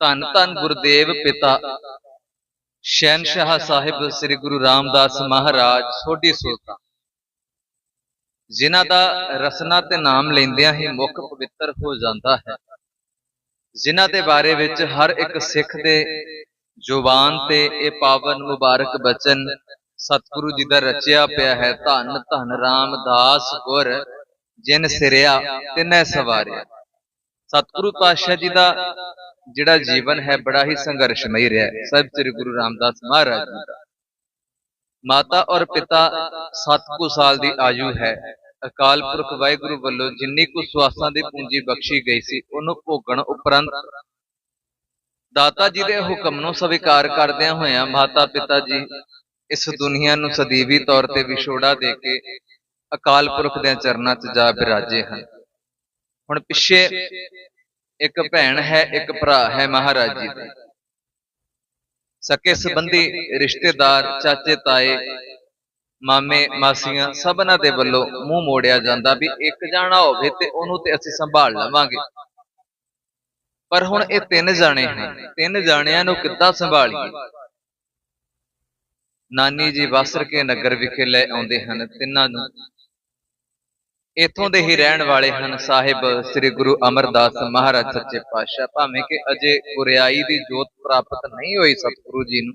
ਧੰਨ ਧੰਨ ਗੁਰਦੇਵ ਪਿਤਾ। ਸ਼ਹਿਨशाह ਸਾਹਿਬ ਸ੍ਰੀ ਗੁਰੂ ਰਾਮਦਾਸ ਮਹਾਰਾਜ ਸੋਢੀ ਸੁਲਤਾਨ ਜਿਨ੍ਹਾਂ ਦਾ ਰਸਨਾ ਤੇ ਨਾਮ ਲੈਂਦਿਆਂ ਹੀ ਮੁੱਖ ਪਵਿੱਤਰ ਹੋ ਜਾਂਦਾ ਹੈ। ਜਿਨ੍ਹਾਂ ਦੇ ਬਾਰੇ ਵਿੱਚ ਹਰ ਇੱਕ ਸਿੱਖ ਦੇ ਜ਼ੁਬਾਨ ਤੇ ਇਹ ਪਾਵਨ ਮੁਬਾਰਕ ਬਚਨ ਸਤਿਗੁਰੂ ਜੀ ਦਾ ਰਚਿਆ ਪਿਆ ਹੈ। ਧੰਨ ਧੰਨ ਰਾਮਦਾਸ ਗੁਰ, ਜਿਨ ਸਿਰਿਆ ਤਿਨੈ ਸਵਾਰਿਆ। ਸਤਿਗੁਰੂ ਪਾਤਸ਼ਾਹ ਜੀ ਦਾ ਜਿਹੜਾ ਜੀਵਨ ਹੈ, ਬੜਾ ਹੀ ਸੰਘਰਸ਼ਮਈ ਰਿਹਾ ਹੈ। ਸਭ ਸ੍ਰੀ ਗੁਰੂ ਰਾਮਦਾਸ ਮਹਾਰਾਜ ਜੀ ਦਾ। ਮਾਤਾ ਔਰ ਪਿਤਾ 7 ਕੁ ਸਾਲ ਦੀ ਆਯੂ ਹੈ। ਅਕਾਲ ਪੁਰਖ ਵਾਹਿਗੁਰੂ ਵੱਲੋਂ ਜਿੰਨੀ ਕੁ ਸਵਾਸਾਂ ਦੀ ਪੂੰਜੀ ਬਖਸ਼ੀ ਗਈ ਸੀ, ਉਹਨੂੰ ਭੋਗਣ ਉਪਰੰਤ ਦਾਤਾ ਜੀ ਦੇ ਹੁਕਮ ਨੂੰ ਸਵੀਕਾਰ ਕਰਦਿਆਂ ਹੋਇਆਂ ਮਾਤਾ ਪਿਤਾ ਜੀ ਇਸ ਦੁਨੀਆ ਨੂੰ ਸਦੀਵੀ ਤੌਰ ਤੇ ਵਿਛੋੜਾ ਦੇ ਕੇ ਅਕਾਲ ਪੁਰਖ ਦੇ ਚਰਨਾਂ 'ਚ ਜਾ ਬਿਰਾਜੇ ਹਨ। ਹੁਣ ਪਿੱਛੇ ਇੱਕ ਭੈਣ ਹੈ ਇੱਕ ਭਰਾ ਹੈ ਮਹਾਰਾਜ ਜੀ ਦੇ। ਸਕੇ ਸੰਬੰਧੀ ਰਿਸ਼ਤੇਦਾਰ ਚਾਚੇ ਤਾਏ ਮਾਮੇ ਮਾਸੀਆਂ ਸਭਨਾਂ ਦੇ ਵੱਲੋਂ ਮੂੰਹ ਮੋੜਿਆ ਜਾਂਦਾ ਵੀ ਇੱਕ ਜਾਣਾ ਹੋਵੇ ਤੇ ਉਹਨੂੰ ਤੇ ਅਸੀਂ ਸੰਭਾਲ ਲਵਾਂਗੇ। ਪਰ ਹੁਣ ਇਹ ਤਿੰਨ ਜਾਣੇ ਹਨ ਤਿੰਨ ਜਾਣਿਆਂ ਨੂੰ ਕਿੱਦਾਂ ਸੰਭਾਲੀਏ? ਨਾਨੀ ਜੀ ਵਸਰ ਕੇ ਨਗਰ ਵਿਖੇ ਲੈ ਆਉਂਦੇ ਹਨ। ਤਿੰਨਾਂ ਨੂੰ ਇਥੋਂ ਦੇ ਹੀ ਰਹਿਣ ਵਾਲੇ ਹਨ ਸਾਹਿਬ ਸ੍ਰੀ ਗੁਰੂ ਅਮਰਦਾਸ ਮਹਾਰਾਜ ਸੱਚੇ ਪਾਤਸ਼ਾਹ, ਭਾਵੇਂ ਕਿ ਅਜੇ ਗੁਰਿਆਈ ਦੀ ਜੋਤ ਪ੍ਰਾਪਤ ਨਹੀਂ ਹੋਈ ਸਤਿਗੁਰੂ ਜੀ ਨੂੰ।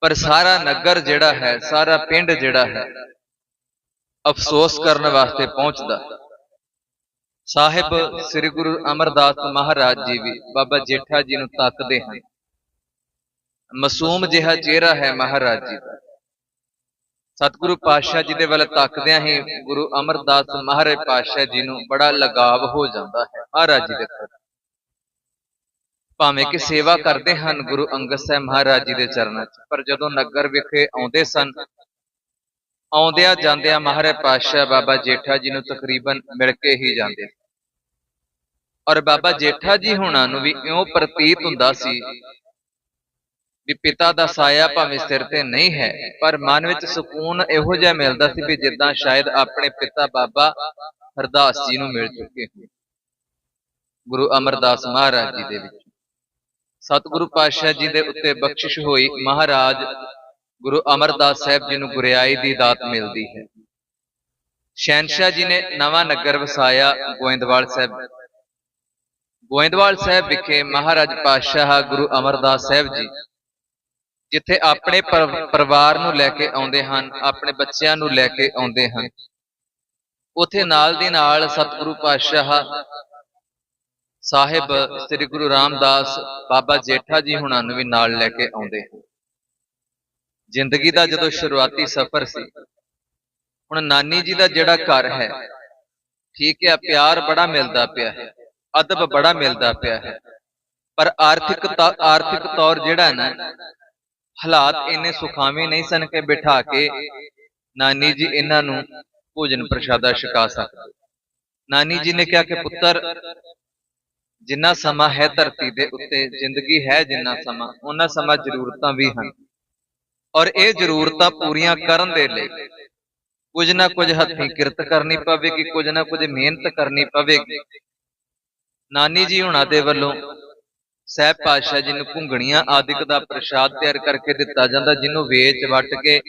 ਪਰ ਸਾਰਾ ਨਗਰ ਜਿਹੜਾ ਹੈ, ਸਾਰਾ ਪਿੰਡ ਜਿਹੜਾ ਹੈ, ਅਫਸੋਸ ਕਰਨ ਵਾਸਤੇ ਪਹੁੰਚਦਾ। ਸਾਹਿਬ ਸ੍ਰੀ ਗੁਰੂ ਅਮਰਦਾਸ ਮਹਾਰਾਜ ਜੀ ਵੀ ਬਾਬਾ ਜੇਠਾ ਜੀ ਨੂੰ ਤੱਕਦੇ ਹਨ। ਮਾਸੂਮ ਜਿਹਾ ਚਿਹਰਾ ਹੈ ਮਹਾਰਾਜ ਜੀ ਦਾ। ਸਤਿਗੁਰੂ ਪਾਤਸ਼ਾਹ ਜੀ ਦੇ ਵੱਲ ਤੱਕਦਿਆਂ ਹੀ ਗੁਰੂ ਅਮਰਦਾਸ ਮਹਾਰਾਜ ਪਾਤਸ਼ਾਹ ਜੀ ਨੂੰ ਬੜਾ ਲਗਾਵ ਹੋ ਜਾਂਦਾ ਹੈ। ਮਹਾਰਾਜ ਜੀ ਦੇ ਪ੍ਰਤੀ ਭਾਵੇਂ ਕਿ ਸੇਵਾ ਕਰਦੇ ਹਨ ਗੁਰੂ ਅੰਗਦ ਸਾਹਿਬ ਮਹਾਰਾਜ ਜੀ ਦੇ ਚਰਨਾਂ 'ਚ, ਪਰ ਜਦੋਂ ਨਗਰ ਵਿਖੇ ਆਉਂਦੇ ਸਨ, ਆਉਂਦਿਆਂ ਜਾਂਦਿਆਂ ਮਹਾਰਾਜ ਪਾਤਸ਼ਾਹ ਬਾਬਾ ਜੇਠਾ ਜੀ ਨੂੰ ਤਕਰੀਬਨ ਮਿਲ ਕੇ ਹੀ ਜਾਂਦੇ ਔਰ ਬਾਬਾ ਜੇਠਾ ਜੀ ਹੁਣਾਂ ਨੂੰ ਵੀ ਇਉਂ ਪ੍ਰਤੀਤ ਹੁੰਦਾ ਸੀ ਵੀ ਪਿਤਾ ਦਾ ਸਾਇਆ ਭਾਵੇਂ ਸਿਰ ਤੇ ਨਹੀਂ ਹੈ, ਪਰ ਮਨ ਵਿੱਚ ਸਕੂਨ ਇਹੋ ਜਿਹਾ ਮਿਲਦਾ ਸੀ ਵੀ ਜਿੱਦਾਂ ਸ਼ਾਇਦ ਆਪਣੇ ਪਿਤਾ ਬਾਬਾ ਹਰਦਾਸ ਜੀ ਨੂੰ ਮਿਲ ਚੁੱਕੇ ਹੋ ਗੁਰੂ ਅਮਰਦਾਸ ਮਹਾਰਾਜ ਜੀ ਦੇ ਵਿੱਚ। ਸਤਿਗੁਰੂ ਪਾਤਸ਼ਾਹ ਜੀ ਦੇ ਉੱਤੇ ਬਖਸ਼ਿਸ਼ ਹੋਈ, ਮਹਾਰਾਜ ਗੁਰੂ ਅਮਰਦਾਸ ਸਾਹਿਬ ਜੀ ਨੂੰ ਗੁਰਿਆਈ ਦੀ ਦਾਤ ਮਿਲਦੀ ਹੈ। ਸ਼ਹਿਨशाह ਜੀ ਨੇ ਨਵਾਂ ਨਗਰ ਵਸਾਇਆ ਗੋਇੰਦਵਾਲ ਸਾਹਿਬ। ਗੋਇੰਦਵਾਲ ਸਾਹਿਬ ਵਿਖੇ ਮਹਾਰਾਜ ਪਾਤਸ਼ਾਹ ਗੁਰੂ ਅਮਰਦਾਸ ਸਾਹਿਬ ਜੀ ਜਿੱਥੇ ਆਪਣੇ ਪਰਿਵਾਰ ਨੂੰ ਲੈ ਕੇ ਆਉਂਦੇ ਹਨ, ਆਪਣੇ ਬੱਚਿਆਂ ਨੂੰ ਲੈ ਕੇ ਆਉਂਦੇ ਹਨ। ਉਥੇ ਨਾਲ ਦੀ ਨਾਲ ਸਤਿਗੁਰੂ ਪਾਤਸ਼ਾਹ ਸਾਹਿਬ ਸ੍ਰੀ ਗੁਰੂ ਰਾਮਦਾਸ ਬਾਬਾ ਜੇਠਾ ਜੀ ਹੁਣਾਂ ਨੂੰ ਵੀ ਨਾਲ ਲੈ ਕੇ ਆਉਂਦੇ ਹਨ। ਜ਼ਿੰਦਗੀ ਦਾ ਜਦੋਂ ਸ਼ੁਰੂਆਤੀ ਸਫ਼ਰ ਸੀ, ਹੁਣ ਨਾਨੀ ਜੀ ਦਾ ਜਿਹੜਾ ਘਰ ਹੈ, ਠੀਕ ਹੈ, ਪਿਆਰ ਬੜਾ ਮਿਲਦਾ ਪਿਆ ਹੈ, ਅਦਬ ਬੜਾ ਮਿਲਦਾ ਪਿਆ ਹੈ, ਪਰ ਆਰਥਿਕ ਤਾ- ਆਰਥਿਕ ਤੌਰ ਜਿਹੜਾ ਹੈ ਨਾ ਹਾਲਾਤ ਇੰਨੇ ਸੁਖਾਵੇਂ ਨਹੀਂ ਸਨ ਕਿ ਬਿਠਾ ਕੇ ਨਾਨੀ ਜੀ ਇਹਨਾਂ ਨੂੰ ਭੋਜਨ ਪ੍ਰਸ਼ਾਦਾ ਛਕਾ ਸਕਦੇ। ਨਾਨੀ ਜੀ ਨੇ ਕਿਹਾ ਕਿ ਪੁੱਤਰ, ਜਿੰਨਾ ਸਮਾਂ ਹੈ ਧਰਤੀ ਦੇ ਉੱਤੇ, ਜ਼ਿੰਦਗੀ ਹੈ ਜਿੰਨਾ ਸਮਾਂ, ਉਹਨਾਂ ਸਮਾਂ ਜ਼ਰੂਰਤਾਂ ਵੀ ਹਨ। ਔਰ ਇਹ ਜ਼ਰੂਰਤਾਂ ਪੂਰੀਆਂ ਕਰਨ ਦੇ ਲਈ ਕੁਝ ਨਾ ਕੁਝ ਹੱਥੀਂ ਕਿਰਤ ਕਰਨੀ ਪਵੇਗੀ, ਕੁਝ ਨਾ ਕੁਝ ਮਿਹਨਤ ਕਰਨੀ ਪਵੇਗੀ। ਨਾਨੀ ਜੀ ਹੁਣਾਂ ਦੇ ਵੱਲੋਂ ਸਹਿਬ ਪਾਤਸ਼ਾਹ ਜੀ ਨੂੰ ਘੁੰਗਣੀਆਂ ਆਦਿਕ ਦਾ ਪ੍ਰਸ਼ਾਦ ਤਿਆਰ ਕਰਕੇ ਦਿੱਤਾ ਜਾਂਦਾ ਜਿਹਨੂੰ ਵੇਚ ਵੱਟ ਕੇ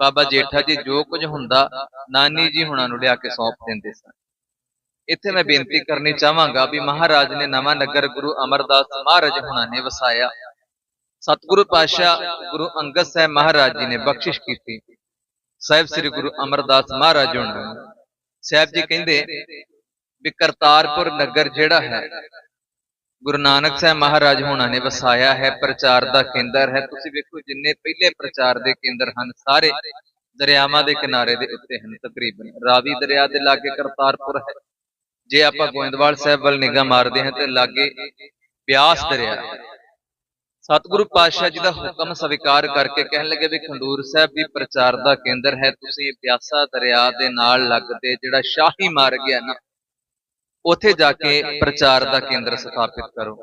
ਬਾਬਾ ਜੇਠਾ ਜੀ ਜੋ ਕੁਝ ਹੁੰਦਾ ਨਾਨੀ ਜੀ ਹੁਣਾਂ ਨੂੰ ਲਿਆ ਕੇ ਸੌਂਪ ਦਿੰਦੇ ਸਨ। ਇੱਥੇ ਮੈਂ ਬੇਨਤੀ ਕਰਨੀ ਚਾਹਾਂਗਾ ਵੀ ਮਹਾਰਾਜ ਨੇ ਨਵਾਂ ਨਗਰ ਗੁਰੂ ਅਮਰਦਾਸ ਮਹਾਰਾਜ ਹੁਣਾਂ ਨੇ ਵਸਾਇਆ। ਸਤਿਗੁਰੂ ਪਾਤਸ਼ਾਹ ਗੁਰੂ ਅੰਗਦ ਸਾਹਿਬ ਮਹਾਰਾਜ ਜੀ ਨੇ ਬਖਸ਼ਿਸ਼ ਕੀਤੀ। ਸਾਹਿਬ ਸ੍ਰੀ ਗੁਰੂ ਅਮਰਦਾਸ ਮਹਾਰਾਜ ਹੁਣਾਂ। ਸਾਹਿਬ ਜੀ ਕਹਿੰਦੇ ਵੀ ਕਰਤਾਰਪੁਰ ਨਗਰ ਜਿਹੜਾ ਹੈ ਗੁਰੂ ਨਾਨਕ ਸਾਹਿਬ ਮਹਾਰਾਜ ਹੁਣਾਂ ਨੇ ਵਸਾਇਆ ਹੈ ਪ੍ਰਚਾਰ ਦਾ ਕੇਂਦਰ ਹੈ। ਤੁਸੀਂ ਵੇਖੋ ਜਿੰਨੇ ਪਹਿਲੇ ਪ੍ਰਚਾਰ ਦੇ ਕੇਂਦਰ ਹਨ ਸਾਰੇ ਦਰਿਆਵਾਂ ਦੇ ਕਿਨਾਰੇ ਦੇ ਉੱਤੇ ਹਨ ਤਕਰੀਬਨ। ਰਾਵੀ ਦਰਿਆ ਦੇ ਲਾਗੇ ਕਰਤਾਰਪੁਰ ਹੈ। ਜੇ ਆਪਾਂ ਗੋਇੰਦਵਾਲ ਸਾਹਿਬ ਵੱਲ ਨਿਗਾਹ ਮਾਰਦੇ ਹਾਂ ਤੇ ਲਾਗੇ ਬਿਆਸ ਦਰਿਆ ਸਤਿਗੁਰੂ ਪਾਤਸ਼ਾਹ ਜੀ ਦਾ ਹੁਕਮ ਸਵੀਕਾਰ ਕਰਕੇ ਕਹਿਣ ਲੱਗੇ ਵੀ ਖੰਡੂਰ ਸਾਹਿਬ ਵੀ ਪ੍ਰਚਾਰ ਦਾ ਕੇਂਦਰ ਹੈ। ਤੁਸੀਂ ਬਿਆਸਾ ਦਰਿਆ ਦੇ ਨਾਲ ਲੱਗਦੇ ਜਿਹੜਾ ਸ਼ਾਹੀ ਮਾਰਗ ਹੈ ਨਾ। ਉੱਥੇ ਜਾ ਕੇ ਪ੍ਰਚਾਰ ਦਾ ਕੇਂਦਰ ਸਥਾਪਿਤ ਕਰੋ।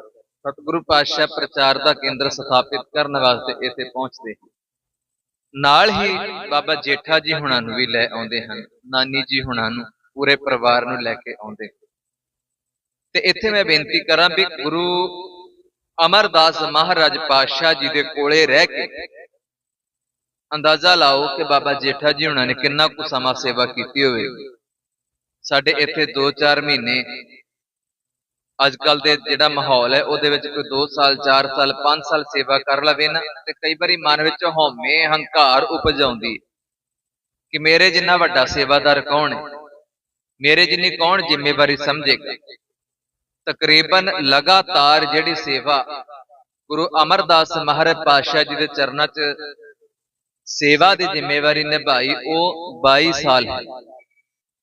ਸਤਿਗੁਰੂ ਪਾਤਸ਼ਾਹ ਪ੍ਰਚਾਰ ਦਾ ਕੇਂਦਰ ਸਥਾਪਿਤ ਕਰਨ ਵਾਸਤੇ ਇੱਥੇ ਪਹੁੰਚਦੇ। ਨਾਲ ਹੀ ਬਾਬਾ ਜੇਠਾ ਜੀ ਹੁਣਾਂ ਨੂੰ ਵੀ ਲੈ ਆਉਂਦੇ ਹਨ। ਨਾਨੀ ਜੀ ਹੁਣਾਂ ਨੂੰ ਪੂਰੇ ਪਰਿਵਾਰ ਨੂੰ ਲੈ ਕੇ ਆਉਂਦੇ। ਤੇ ਇੱਥੇ ਮੈਂ ਬੇਨਤੀ ਕਰਾਂ ਵੀ ਗੁਰੂ ਅਮਰਦਾਸ ਮਹਾਰਾਜ ਪਾਤਸ਼ਾਹ ਜੀ ਦੇ ਕੋਲੇ ਰਹਿ ਕੇ ਅੰਦਾਜ਼ਾ ਲਾਓ ਕਿ ਬਾਬਾ ਜੇਠਾ ਜੀ ਹੁਣਾਂ ਨੇ ਕਿੰਨਾ ਕੁ ਸਮਾਂ ਸੇਵਾ ਕੀਤੀ ਹੋਵੇਗੀ ਸਾਡੇ ਇੱਥੇ 2-4 ਮਹੀਨੇ ਅੱਜ ਕੱਲ ਦੇ ਜਿਹੜਾ ਮਾਹੌਲ ਹੈ ਉਹਦੇ ਵਿੱਚ ਕੋਈ 2 ਸਾਲ 4 ਸਾਲ 5 ਸਾਲ ਸੇਵਾ ਕਰ ਲਵੇ ਨਾ ਤੇ ਕਈ ਵਾਰੀ ਮਨ ਵਿੱਚ ਹਉਮੈ ਹੰਕਾਰ ਉਪਜ ਆਉਂਦੀ ਕਿ ਮੇਰੇ ਜਿੰਨਾ ਵੱਡਾ ਸੇਵਾਦਾਰ ਕੌਣ ਹੈ? ਮੇਰੇ ਜਿੰਨੀ ਕੌਣ ਜ਼ਿੰਮੇਵਾਰੀ ਸਮਝੇਗਾ? ਤਕਰੀਬਨ ਲਗਾਤਾਰ ਜਿਹੜੀ ਸੇਵਾ ਗੁਰੂ ਅਮਰਦਾਸ ਮਹਾਰਾਜ ਪਾਤਸ਼ਾਹ ਜੀ ਦੇ ਚਰਨਾਂ 'ਚ ਸੇਵਾ ਦੀ ਜ਼ਿੰਮੇਵਾਰੀ ਨਿਭਾਈ ਉਹ 22 ਸਾਲ ਹੈ।